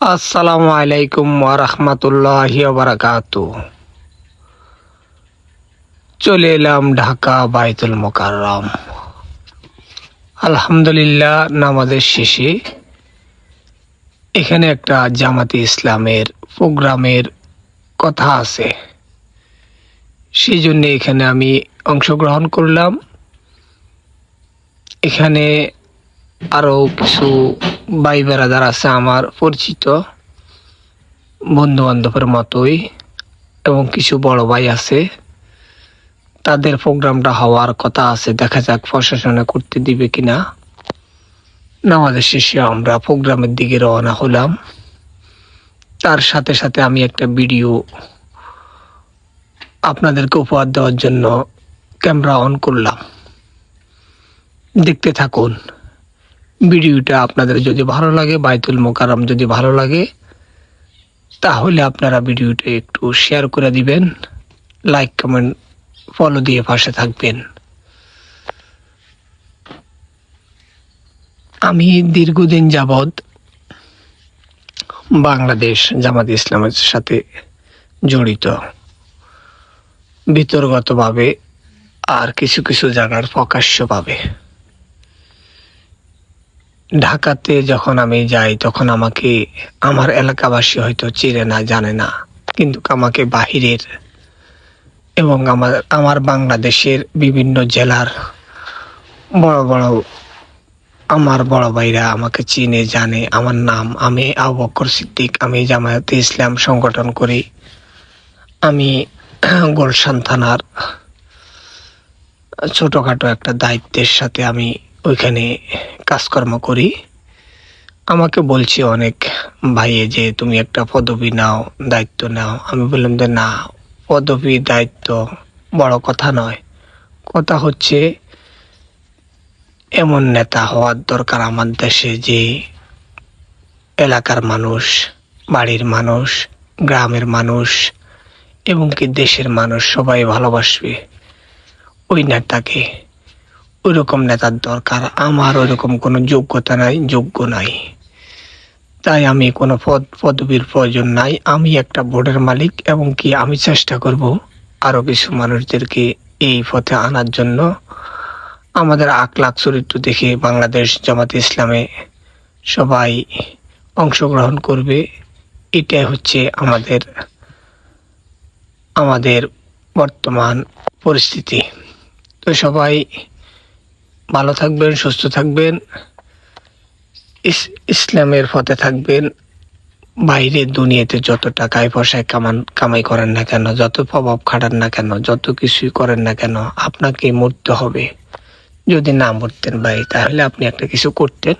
আসসালামু আলাইকুম ওরহমতুল্লাহ বারাকাত চলে এলাম ঢাকা বাইতুল মোকাররম। আলহামদুলিল্লাহ, নামাজের শেষে এখানে একটা জামাতে ইসলামের প্রোগ্রামের কথা আছে। সেই জন্য এখানে আমি অংশগ্রহণ করলাম। এখানে আরও কিছু ভাই বেড়াদার আছে আমার পরিচিত বন্ধু বান্ধবের মতোই, এবং কিছু বড় ভাই আছে। তাদের প্রোগ্রামটা হওয়ার কথা আছে, দেখা যাক প্রশাসনে করতে দিবে কিনা। নামাজের শেষে আমরা প্রোগ্রামের দিকে রওনা হলাম। তার সাথে সাথে আমি একটা ভিডিও আপনাদেরকে উপহার দেওয়ার জন্য ক্যামেরা অন করলাম। দেখতে থাকুন। ভিডিওটা আপনাদের যদি ভালো লাগে, বাইতুল মোকারম যদি ভালো লাগে, তাহলে আপনারা ভিডিওটা একটু শেয়ার করে দিবেন, লাইক, কমেন্ট ফলো দিয়ে পাশে থাকবেন। আমি দীর্ঘদিন যাবৎ বাংলাদেশ জামাত ইসলামের সাথে জড়িত। বিতর্গতভাবে আর কিছু কিছু জায়গার প্রকাশ্যভাবে। ঢাকাতে যখন আমি যাই, তখন আমাকে আমার এলাকাবাসী হয়তো চিনে না, জানে না। কিন্তু আমাকে বাহিরের এবং আমার আমার বাংলাদেশের বিভিন্ন জেলার বড় বড়, আমার বড় ভাইরা আমাকে চিনে, জানে। আমার নাম আমি আবু বকর সিদ্দিক, আমি জামায়াতে ইসলাম সংগঠন করি। আমি গোলশান থানার ছোটোখাটো একটা দায়িত্বের সাথে আমি ওইখানে কাজকর্ম করি। আমাকে বলছে অনেক ভাইয়ে যে, তুমি একটা পদবি নাও, দায়িত্ব নাও। আমি বললাম যে, না, পদবি দায়িত্ব বড় কথা নয়। কথা হচ্ছে, এমন নেতা হওয়ার দরকার আমার দেশে যে, এলাকার মানুষ, বাড়ির মানুষ, গ্রামের মানুষ, এবং কি দেশের মানুষ সবাই ভালোবাসবে। ওই নেতাকে ওইরকম নেতার দরকার। আমার ওইরকম কোনো যোগ্যতা নাই, যোগ্য নাই। তাই আমি কোনো পদ, পদবীর প্রয়োজন নাই। আমি একটা বোর্ডের মালিক এবং কি আমি চেষ্টা করব আরও কিছু মানুষদেরকে এই পথে আনার জন্য। আমাদের আখলাখ চরিত্র দেখে বাংলাদেশ জামাত ইসলামে সবাই অংশগ্রহণ করবে। এটাই হচ্ছে আমাদের আমাদের বর্তমান পরিস্থিতি। তো সবাই ভালো থাকবেন, সুস্থ থাকবেন ইসলামের পথে থাকবেন বাইরে দুনিয়াতে যত টাকায় পয়সায় কামান, কামাই করেন না কেন, যত প্রভাব খাটান না কেন, যত কিছুই করেন না কেন, আপনাকে মরতে হবে। যদি না মরতেন ভাই, তাহলে আপনি একটা কিছু করতেন,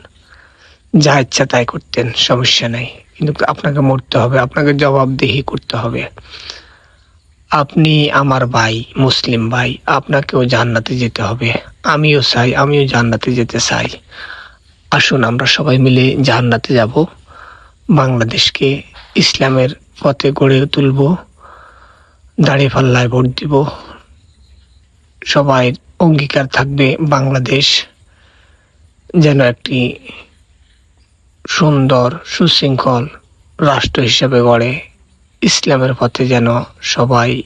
যা ইচ্ছা তাই করতেন, সমস্যা নাই। কিন্তু আপনাকে মরতে হবে, আপনাকে জবাবদিহি করতে হবে। আপনি আমার ভাই, মুসলিম ভাই, আপনাকেও জান্নাতে যেতে হবে। আমিও চাই, আমিও জান্নাতে যেতে চাই। আসুন, আমরা সবাই মিলে জান্নাতে যাব। বাংলাদেশকে ইসলামের পথে গড়ে তুলব। দাঁড়িয়ে পাল্লায় ভোট দিব। সবাই অঙ্গীকার থাকবে বাংলাদেশ যেন একটি সুন্দর, সুশৃঙ্খল রাষ্ট্র হিসেবে গড়ে। ইসলামের পথে যেন সবাই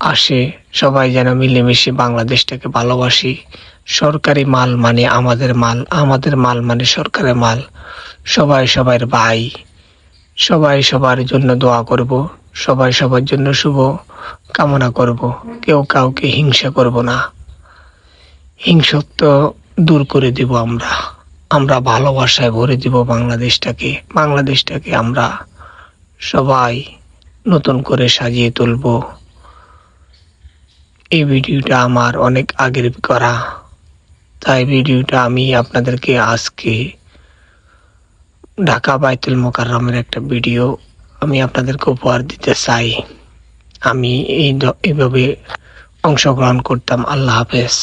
আসে, সবাই যেন মিলেমিশে বাংলাদেশটাকে ভালোবাসি। সরকারি মাল মানে আমাদের মাল আমাদের মাল মানে সরকারের মাল। সবাই সবার ভাই, সবাই সবার জন্য দোয়া করব, সবাই সবার জন্য শুভ কামনা করব। কেউ কাউকে হিংসা করব না। হিংসত্ব দূর করে দিব আমরা। আমরা ভালোবাসায় ভরে দিব বাংলাদেশটাকে বাংলাদেশটাকে আমরা সবাই নতুন করে সাজিয়ে তুলব। এই ভিডিওটা আমার অনেক আগের করা। তাই ভিডিওটা আমি আপনাদেরকে আজকে ঢাকা বাইতুল মোকাররমের একটা ভিডিও আমি আপনাদেরকে উপহার দিতে চাই। আমি এই এইভাবে অংশগ্রহণ করতাম। আল্লাহ হাফেজ।